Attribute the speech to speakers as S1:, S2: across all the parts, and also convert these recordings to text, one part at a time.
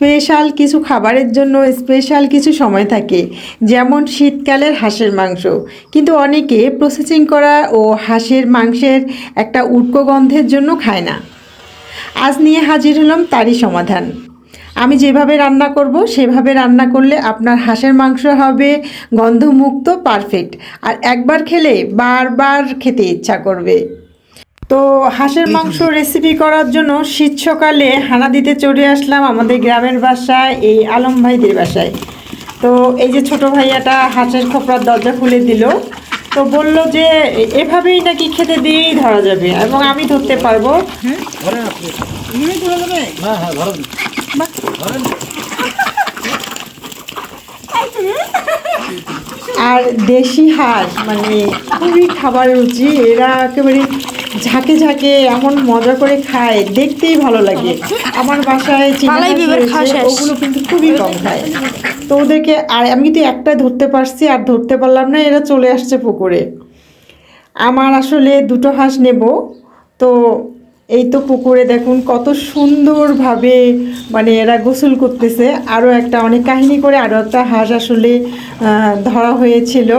S1: Special কিছু খাবারের জন্য স্পেশাল কিছু সময় থাকে, যেমন শীতকালের হাঁসের মাংস। কিন্তু অনেকে প্রসেসিং করা ও হাঁসের মাংসের একটা উটকো গন্ধের জন্য খায় না। আজ নিয়ে হাজির হলাম তারই সমাধান। আমি যেভাবে রান্না করব, সেভাবে রান্না করলে আপনার হাঁসের মাংস হবে গন্ধমুক্ত পারফেক্ট আর একবার খেলে বারবার খেতে ইচ্ছা করবে। তো হাঁসের মাংস রেসিপি করার জন্য শীত সকালে হানা দিতে চলে আসলাম আমাদের গ্রামের বাসায় এই আলম ভাইদের বাসায়। তো এই যে ছোট ভাইয়াটা হাঁসের খোপড়ার দরজা খুলে দিল তো বলল যে এভাবেই নাকি খেতে দিয়েই ধরা যাবে এবং আমি ধরতে পারব। আর দেশি হাঁস মানে খুবই খাবার রুচি এরা একেবারে ঝাঁকে ঝাঁকে এমন মজা করে খায় দেখতেই ভালো লাগে। আমার বাসায়। ওগুলো কিন্তু খুবই কম খায়। তো ওদেরকে আর আমি কিন্তু একটা ধরতে পারছি আর ধরতে পারলাম না এরা চলে আসছে পুকুরে। আমার আসলে দুটো হাঁস নেব। তো এই তো পুকুরে দেখুন কত সুন্দরভাবে মানে এরা গোসল করতেছে। আরও একটা অনেক কাহিনী করে আরও একটা হাঁস আসলে ধরা হয়েছিল।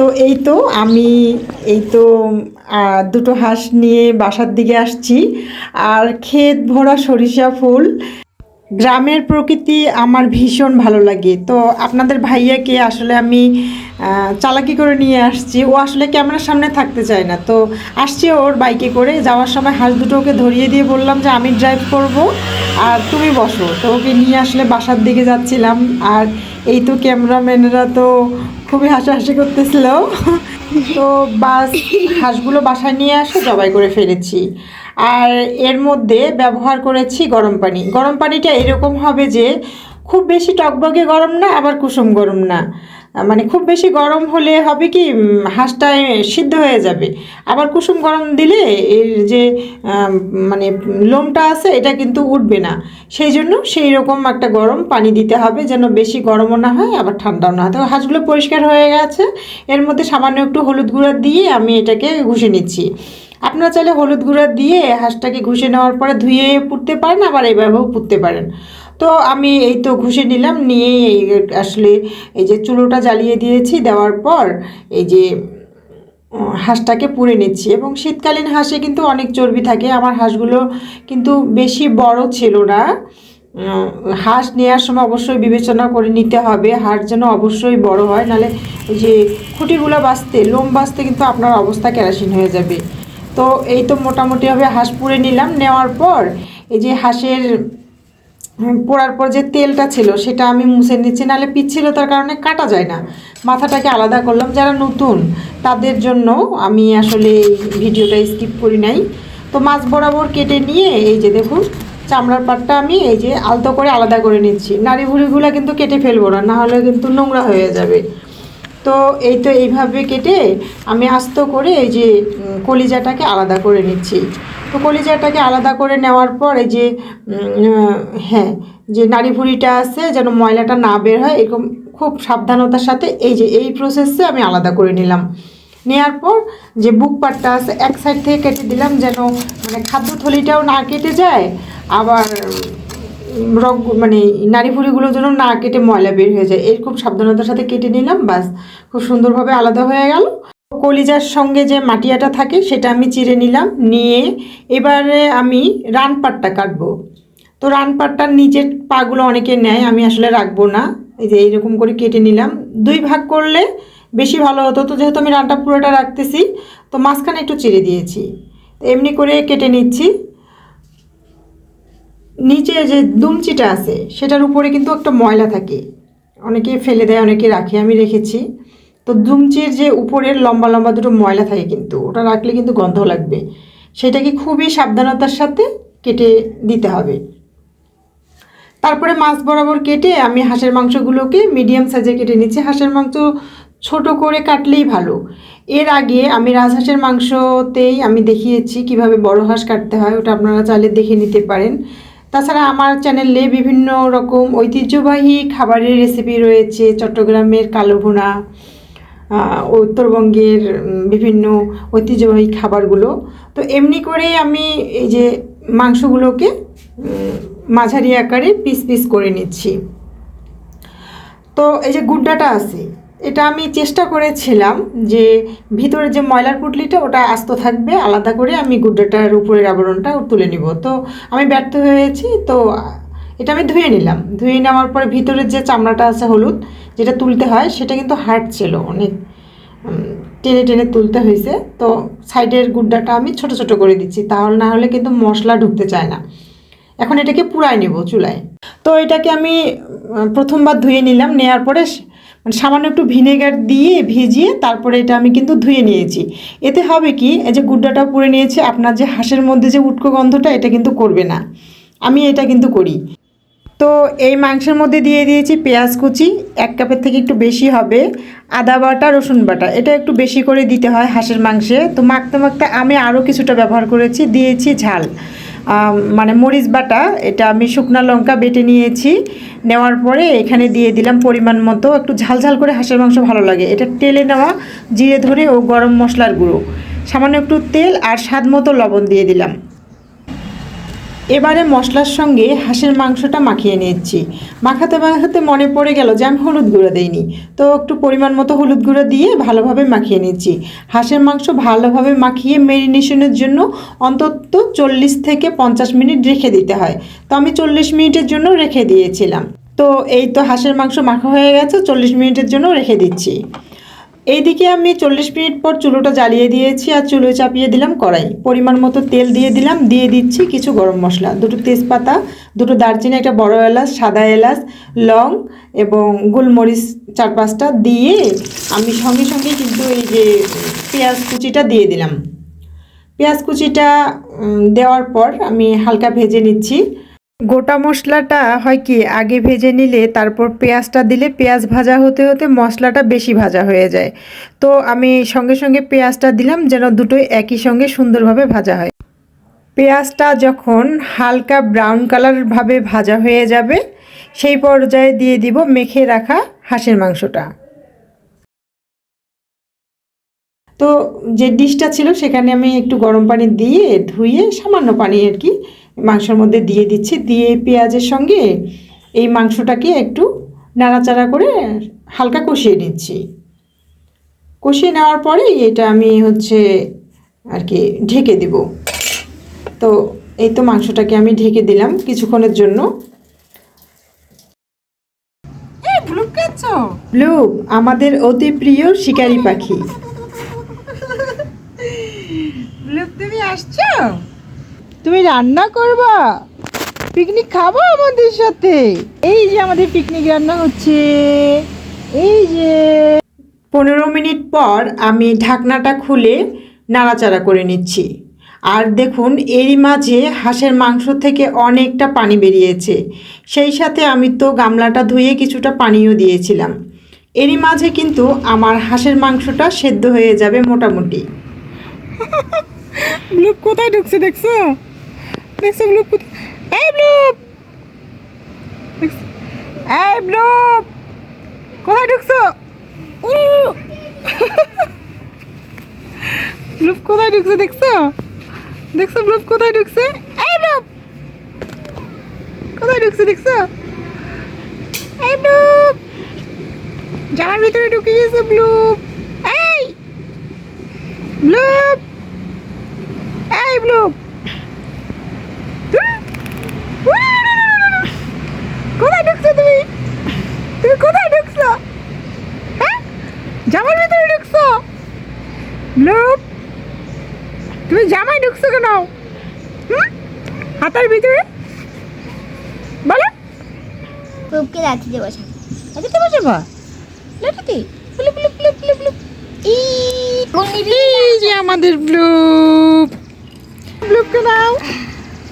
S1: তো এই তো আমি এই তো দুটো হাঁস নিয়ে বাসার দিকে আসছি। আর ক্ষেত ভরা সরিষা ফুল। গ্রামের প্রকৃতি আমার ভীষণ ভালো লাগে। তো আপনাদের ভাইয়াকে আসলে আমি চালাকি করে নিয়ে আসছি। ও আসলে ক্যামেরার সামনে থাকতে চায় না। তো আসছি ওর বাইকে করে। যাওয়ার সময় হাঁস দুটো ওকে ধরিয়ে দিয়ে বললাম যে, আমি ড্রাইভ করব আর তুমি বসো। তো ওকে নিয়ে আসলে বাসার দিকে যাচ্ছিলাম। আর এই তো ক্যামেরাম্যানেরা তো খুবই হাসাহাসি করতেছিল। তো বাস, হাঁসগুলো বাসায় নিয়ে আসে, জবাই করে ফেলেছি। আর এর মধ্যে ব্যবহার করেছি গরম পানি। গরম পানিটা এরকম হবে যে, খুব বেশি টকবগে গরম না, আবার কুসুম গরম না। মানে খুব বেশি গরম হলে হবে কি হাঁসটায় সিদ্ধ হয়ে যাবে। আবার কুসুম গরম দিলে এর যে মানে লোমটা আছে, এটা কিন্তু উঠবে না। সেই জন্য সেই রকম একটা গরম পানি দিতে হবে, যেন বেশি গরমও না হয়, আবার ঠান্ডাও না হয়। তো হাঁসগুলো পরিষ্কার হয়ে গেছে। এর মধ্যে সামান্য একটু হলুদ গুঁড়া দিয়ে আমি এটাকে ঘষে নিচ্ছি। আপনারা চাইলে হলুদ গুঁড়া দিয়ে হাঁসটাকে ঘষে নেওয়ার পরে ধুয়ে পুড়তে পারেন, আবার এইভাবেও পুড়তে পারেন। তো আমি এই তো ঘুষে নিলাম, নিয়ে আসলে এই যে চুলোটা জ্বালিয়ে দিয়েছি, দেওয়ার পর এই যে হাঁসটাকে পুড়ে নিচ্ছি। এবং শীতকালীন হাঁসে কিন্তু অনেক চর্বি থাকে, আমার হাঁসগুলো কিন্তু বেশি বড় ছিল না। হাঁস নেওয়ার সময় অবশ্যই বিবেচনা করে নিতে হবে, হাঁস যেন অবশ্যই বড় হয় ওই যে খুঁটিগুলো বাঁচতে, লোম বাঁচতে কিন্তু আপনার অবস্থা কেরাসিন হয়ে যাবে। তো এই তো মোটামুটিভাবে হাঁস পুড়ে নিলাম, নেওয়ার পর এই যে হাঁসের পোড়ার পর যে তেলটা ছিল, সেটা আমি মুছে নিচ্ছি। নাহলে পিচ্ছিলতার কারণে কাটা যায় না। মাথাটাকে আলাদা করলাম। যারা নতুন, তাদের জন্য আমি আসলে এই ভিডিওটা স্কিপ করি নাই। তো মাছ বরাবর কেটে নিয়ে, এই যে দেখুন, চামড়ার পাটটা আমি এই যে আলতো করে আলাদা করে নিচ্ছি। নাড়ি ভুড়িগুলো কিন্তু কেটে ফেলব না নাহলে কিন্তু নোংরা হয়ে যাবে। তো এই তো এইভাবে কেটে আমি আস্ত করে এই যে কলিজাটাকে আলাদা করে নিচ্ছি। তো কলিজাটাকে আলাদা করে নেওয়ার পর এই যে হ্যাঁ যে নাড়ি ভুড়িটা আছে যেন ময়লাটা না বের হয়, এরকম খুব সাবধানতার সাথে এই যে, এই প্রসেসে আমি আলাদা করে নিলাম। নেওয়ার পর যে বুক পাটটা আছে, এক সাইড থেকে কেটে দিলাম যেন মানে খাদ্য থলিটাও না কেটে যায়, আবার রগ মানে নাড়ি ভুড়িগুলো যেন না কেটে ময়লা বের হয়ে যায়। এর খুব সাবধানতার সাথে কেটে নিলাম, বাস। খুব সুন্দরভাবে আলাদা হয়ে গেল। কলিজার সঙ্গে যে মাটিয়াটা থাকে, সেটা আমি চিড়ে নিলাম, নিয়ে এবারে আমি রান পাটটা কাটবো। তো রান পাটটার নিচের পাগুলো অনেকে নেয়, আমি আসলে রাখব না। এই যে এইরকম করে কেটে নিলাম। দুই ভাগ করলে বেশি ভালো হতো। তো যেহেতু আমি রানটা পুরোটা রাখতেছি, তো মাঝখানে একটু চিড়ে দিয়েছি। এমনি করে কেটে নিচ্ছি। নিচে যে দুমচিটা আছে, সেটার উপরে কিন্তু একটা ময়লা থাকে। অনেকে ফেলে দেয়, অনেকে রাখে, আমি রেখেছি। তো দুমচির যে উপরের লম্বা লম্বা দুটো ময়লা থাকে কিন্তু, ওটা রাখলে কিন্তু গন্ধ লাগবে। সেটাকে খুবই সাবধানতার সাথে কেটে দিতে হবে। তারপরে মাছ বরাবর কেটে আমি হাঁসের মাংসগুলোকে মিডিয়াম সাইজে কেটে নিচ্ছি। হাঁসের মাংস ছোট করে কাটলেই ভালো। এর আগে আমি রাজহাঁসের মাংসতেই আমি দেখিয়েছি কীভাবে বড় হাঁস কাটতে হয়, ওটা আপনারা চাইলে দেখে নিতে পারেন। তাছাড়া আমার চ্যানেলে বিভিন্ন রকম ঐতিহ্যবাহী খাবারের রেসিপি রয়েছে, চট্টগ্রামের কালো ভুনা উত্তরবঙ্গের বিভিন্ন ঐতিহ্যবাহী খাবারগুলো। তো এমনি করেই আমি এই যে মাংসগুলোকে মাঝারি আকারে পিস পিস করে নিচ্ছি। তো এই যে গুড্ডাটা আছে এটা আমি চেষ্টা করেছিলাম যে ভিতরে যে ময়লার পুটলিটা, ওটা আস্ত থাকবে, আলাদা করে আমি গুড্ডাটার উপরের আবরণটা তুলে নিব। তো আমি ব্যর্থ হয়েছি, তো এটা আমি ধুয়ে নিলাম। ধুয়ে নেওয়ার পরে ভিতরের যে চামড়াটা আছে হলুদ, যেটা তুলতে হয়, সেটা কিন্তু হার্ড ছিল, অনেক টেনে টেনে তুলতে হয়েছে। তো সাইডের গুড্ডাটা আমি ছোট ছোট করে দিচ্ছি তাহলে না হলে কিন্তু মশলা ঢুকতে চায় না। এখন এটাকে পুরাই নেব চুলায়। তো এটাকে আমি প্রথমবার ধুয়ে নিলাম নেওয়ার পরে মানে সামান্য একটু ভিনেগার দিয়ে ভিজিয়ে তারপরে এটা আমি কিন্তু ধুয়ে নিয়েছি। এতে হবে কি, এই যে গুড্ডাটাও পুড়ে নিয়েছি, আপনার যে হাঁসের মধ্যে যে উটকো গন্ধটা, এটা কিন্তু করবে না। আমি এটা কিন্তু করি। তো এই মাংসের মধ্যে দিয়ে দিয়েছি পেঁয়াজ কুচি, এক কাপের থেকে একটু বেশি হবে। আদা বাটা, রসুন বাটা, এটা একটু বেশি করে দিতে হয় হাঁসের মাংসে। তো মাখতে মাখতে আমি আরও কিছুটা ব্যবহার করেছি, দিয়েছি ঝাল। মানে মরিচ বাটা, এটা আমি শুকনা লঙ্কা বেটে নিয়েছি। নেওয়ার পরে এখানে দিয়ে দিলাম পরিমাণ মতো একটু ঝালঝাল ঝাল করে হাঁসের মাংস ভালো লাগে। এটা তেলে নেওয়া, জিরে ধরে ও গরম মশলার গুঁড়ো। সামান্য একটু তেল আর স্বাদ মতো লবণ দিয়ে দিলাম। এবারে মশলার সঙ্গে হাঁসের মাংসটা মাখিয়ে নিচ্ছি মাখাতে মাখাতে মনে পড়ে গেল যে আমি হলুদ গুঁড়ো দিইনি। তো একটু পরিমাণ মতো হলুদ গুঁড়ো দিয়ে ভালোভাবে মাখিয়ে নিচ্ছি হাঁসের মাংস ভালোভাবে মাখিয়ে মেরিনেশনের জন্য অন্তত চল্লিশ থেকে পঞ্চাশ মিনিট রেখে দিতে হয়। তো আমি চল্লিশ মিনিটের জন্য রেখে দিয়েছিলাম। তো এই তো হাঁসের মাংস মাখা হয়ে গেছে, চল্লিশ মিনিটের জন্য রেখে দিচ্ছি। এইদিকে আমি চল্লিশ মিনিট পর চুলোটা জ্বালিয়ে দিয়েছি আর চুলো চাপিয়ে দিলাম কড়াই। পরিমাণ মতো তেল দিয়ে দিলাম, দিয়ে দিচ্ছি কিছু গরম মশলা। দুটো তেজপাতা, দুটো দারচিনি, একটা বড় এলাচ, সাদা এলাচ, লং এবং গোলমরিচ চার পাঁচটা দিয়ে আমি সঙ্গে সঙ্গে কিন্তু এই যে পেঁয়াজ কুচিটা দিয়ে দিলাম। পেঁয়াজ কুচিটা দেওয়ার পর আমি হালকা ভেজে নিচ্ছি। গোটা মশলাটা হয় কি, আগে ভেজে নিলে তারপর পেঁয়াজটা দিলে পেঁয়াজ ভাজা হতে হতে মশলাটা বেশি ভাজা হয়ে যায়। তো আমি সঙ্গে সঙ্গে পেঁয়াজটা দিলাম যেন দুটোই একই সঙ্গে সুন্দরভাবে ভাজা হয়। পেঁয়াজটা যখন হালকা ব্রাউন কালারভাবে ভাজা হয়ে যাবে, সেই পর্যায়ে দিয়ে দিব মেখে রাখা হাঁসের মাংসটা। তো যে ডিশটা ছিল সেখানে আমি একটু গরম পানি দিয়ে ধুয়ে সামান্য পানি আর কি মাংসের মধ্যে দিয়ে দিচ্ছি। দিয়ে পেঁয়াজের সঙ্গে এই মাংসটাকে একটু নাড়াচাড়া করে হালকা কষিয়ে নিচ্ছি। কষিয়ে নেওয়ার পরেই এটা আমি হচ্ছে আর কি ঢেকে দেব। তো এই তো মাংসটাকে আমি ঢেকে দিলাম কিছুক্ষণের জন্য। আমাদের অতি প্রিয় শিকারি পাখি।
S2: তুমি আসছো? তুমি রান্না করবা? পিকনিক খাব আমাদের সাথে? এই যে আমাদের পিকনিক রান্না হচ্ছে। এই যে।
S1: পনেরো মিনিট পর আমি ঢাকনাটা খুলে নাড়াচাড়া করে নিচ্ছি। আর দেখুন এরই মাঝে হাঁসের মাংস থেকে অনেকটা পানি বেরিয়েছে। সেই সাথে আমি তো গামলাটা ধুয়ে কিছুটা পানিও দিয়েছিলাম। এরই মাঝে কিন্তু আমার হাঁসের মাংসটা সেদ্ধ হয়ে যাবে মোটামুটি।
S2: কোথায় ঢুকছে দেখছ? দেখছ ব্লুপ এই ব্লুপ? এই ব্লুপ কোথায় ঢুকছো! ব্লুপ কোথায় ঢুকছে দেখছ দেখছ ব্লুপ কোথায় ঢুকছে এই ব্লুপ কোথায় ঢুকছে দেখছ এই ব্লুপ জামার ভিতরে ঢুকে গেছে ব্লুপ এই ব্লুপ এই ব্লুপ কোথায় ঢুকছো তুমি তুমি কোথায় ঢুকছো? হ্যাঁ? জামার ভিতরে ঢুকছো? ব্লুপ তুমি জামায় ঢুকছো কেন? হুম? হাতার ভিতরে? বলো।
S3: রূপকে লাঠিতে বসা
S2: লাঠিতে বসাবা? লাঠিতে? ব্লুপ ব্লুপ ব্লুপ ব্লুপ ব্লুপ এই যে আমাদের ব্লুপ ব্লুপকে নাও।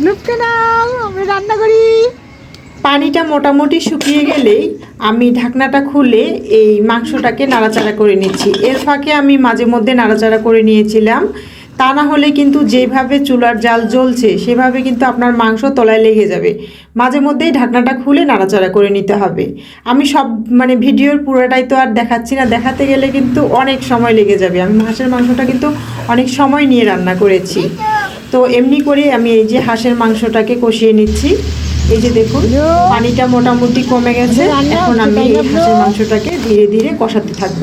S2: ব্লুপকে নাও আমরা রান্না করি।
S1: পানিটা মোটামুটি শুকিয়ে গেলেই আমি ঢাকনাটা খুলে এই মাংসটাকে নাড়াচাড়া করে নিচ্ছি। এর ফাঁকে আমি মাঝে মধ্যে নাড়াচাড়া করে নিয়েছিলাম। তা না হলে কিন্তু যেভাবে চুলার জাল জ্বলছে, সেভাবে কিন্তু আপনার মাংস তলায় লেগে যাবে। মাঝে মধ্যেই ঢাকনাটা খুলে নাড়াচাড়া করে নিতে হবে। আমি সব মানে ভিডিওর পুরোটাই তো আর দেখাচ্ছি না। দেখাতে গেলে কিন্তু অনেক সময় লেগে যাবে। আমি হাঁসের মাংসটা কিন্তু অনেক সময় নিয়ে রান্না করেছি। তো এমনি করে আমি এই যে হাঁসের মাংসটাকে কষিয়ে নিচ্ছি। এই যে দেখুন পানিটা মোটামুটি কমে গেছে। এখন আমি এই হাঁসের মাংসটাকে ধীরে ধীরে কষাতে থাকব।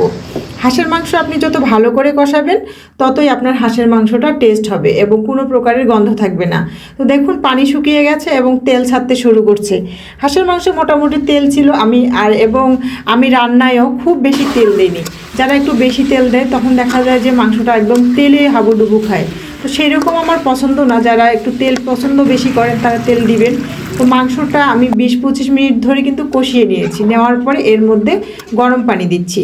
S1: হাঁসের মাংস আপনি যত ভালো করে কষাবেন ততই আপনার হাঁসের মাংসটা টেস্ট হবে এবং কোনো প্রকারের গন্ধ থাকবে না। তো দেখুন পানি শুকিয়ে গেছে এবং তেল ছাড়তে শুরু করছে। হাঁসের মাংস মোটামুটি তেল ছিল। আমি আর এবং আমি রান্নায়ও খুব বেশি তেল দিইনি। যারা একটু বেশি তেল দেয় তখন দেখা যায় যে মাংসটা একদম তেলে হাবুডুবু খায়। তো সেই রকম আমার পছন্দ না। যারা একটু তেল পছন্দ বেশি করেন, তারা তেল দিবেন। তো মাংসটা আমি বিশ পঁচিশ মিনিট ধরে কিন্তু কষিয়ে নিয়েছি। নেওয়ার পরে এর মধ্যে গরম পানি দিচ্ছি।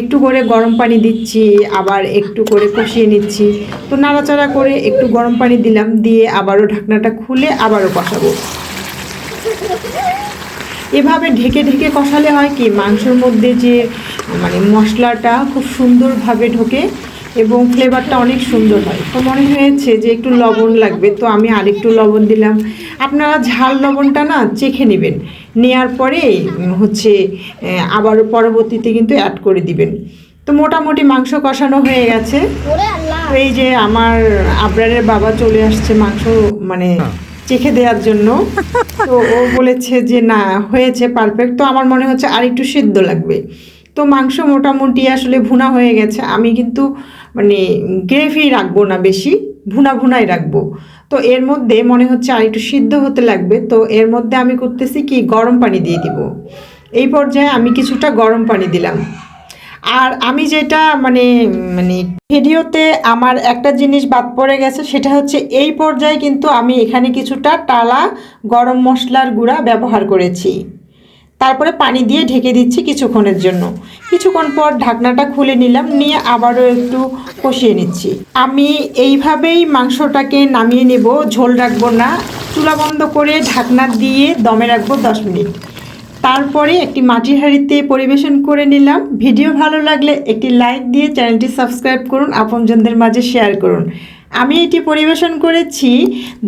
S1: একটু করে গরম পানি দিচ্ছি, আবার একটু করে কষিয়ে নিচ্ছি। তো নাড়াচাড়া করে একটু গরম পানি দিলাম, দিয়ে আবারও ঢাকনাটা খুলে আবারও কষাবো। এভাবে ঢেকে ঢেকে কষালে হয় কি? মাংসের মধ্যে যে মানে মশলাটা খুব সুন্দরভাবে ঢোকে এবং ফ্লেভারটা অনেক সুন্দর হয়। তো মনে হয়েছে যে একটু লবণ লাগবে তো আমি আরেকটু লবণ দিলাম। আপনারা ঝাল লবণটা না চেখে নেবেন। নেওয়ার পরে হচ্ছে আহ, আবারও পরবর্তীতে কিন্তু অ্যাড করে দিবেন। তো মোটামুটি মাংস কষানো হয়ে গেছে। এই যে আমার আবরারের বাবা চলে আসছে মাংস মানে চেখে দেওয়ার জন্য। তো ও বলেছে যে না হয়েছে পারফেক্ট তো আমার মনে হচ্ছে আর একটু সিদ্ধ লাগবে। তো মাংস মোটামুটি আসলে ভুনা হয়ে গেছে। আমি কিন্তু মানে গ্রেভি রাখব না বেশি, ভুনা ভুনাই রাখব। তো এর মধ্যে মনে হচ্ছে আর একটু সিদ্ধ হতে লাগবে, তো এর মধ্যে আমি করতেছি কি গরম পানি দিয়ে দিব। এই পর্যায়ে আমি কিছুটা গরম পানি দিলাম। আর আমি যেটা মানে মানে ভিডিওতে আমার একটা জিনিস বাদ পড়ে গেছে, সেটা হচ্ছে এই পর্যায়ে কিন্তু আমি এখানে কিছুটা টালা গরম মশলার গুঁড়া ব্যবহার করেছি। তারপরে পানি দিয়ে ঢেকে দিচ্ছি কিছুক্ষণের জন্য। কিছুক্ষণ পর ঢাকনাটা খুলে নিলাম, নিয়ে আবারও একটু কষিয়ে নিচ্ছি। আমি এইভাবেই মাংসটাকে নামিয়ে নেব, ঝোল রাখব না। চুলা বন্ধ করে ঢাকনা দিয়ে দমে রাখব দশ মিনিট। তারপরে একটি মাটির হাঁড়িতে পরিবেশন করে নিলাম। ভিডিও ভালো লাগলে একটি লাইক দিয়ে চ্যানেলটি সাবস্ক্রাইব করুন, আপনজনদের মাঝে শেয়ার করুন। আমি এটি পরিবেশন করেছি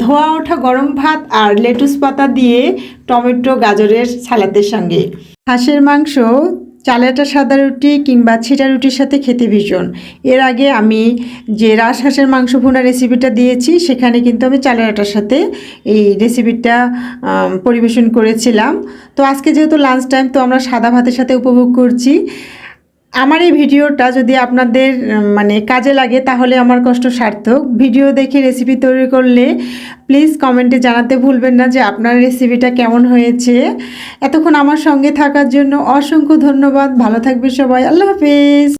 S1: ধোয়া ওঠা গরম ভাত আর লেটুস পাতা দিয়ে টমেটো, গাজরের সালাদের সঙ্গে। হাঁসের মাংস, চালেটা সাদা রুটি কিংবা ছিটা রুটির সাথে খেতে ভীষণ। এর আগে আমি যে রাজহাঁসের মাংস ভুনা রেসিপিটা দিয়েছি, সেখানে কিন্তু আমি চালের আটার সাথে এই রেসিপিটা পরিবেশন করেছিলাম। তো আজকে যেহেতু লাঞ্চ টাইম তো আমরা সাদা ভাতের সাথে উপভোগ করছি। আমার এই ভিডিওটা যদি আপনাদের মানে কাজে লাগে, তাহলে আমার কষ্ট সার্থক। ভিডিও দেখে রেসিপি তৈরি করলে প্লিজ কমেন্টে জানাতে ভুলবেন না যে আপনার রেসিপিটা কেমন হয়েছে। এতক্ষণ আমার সঙ্গে থাকার জন্য অসংখ্য ধন্যবাদ। ভালো থাকবে সবাই। আল্লাহ হাফিজ।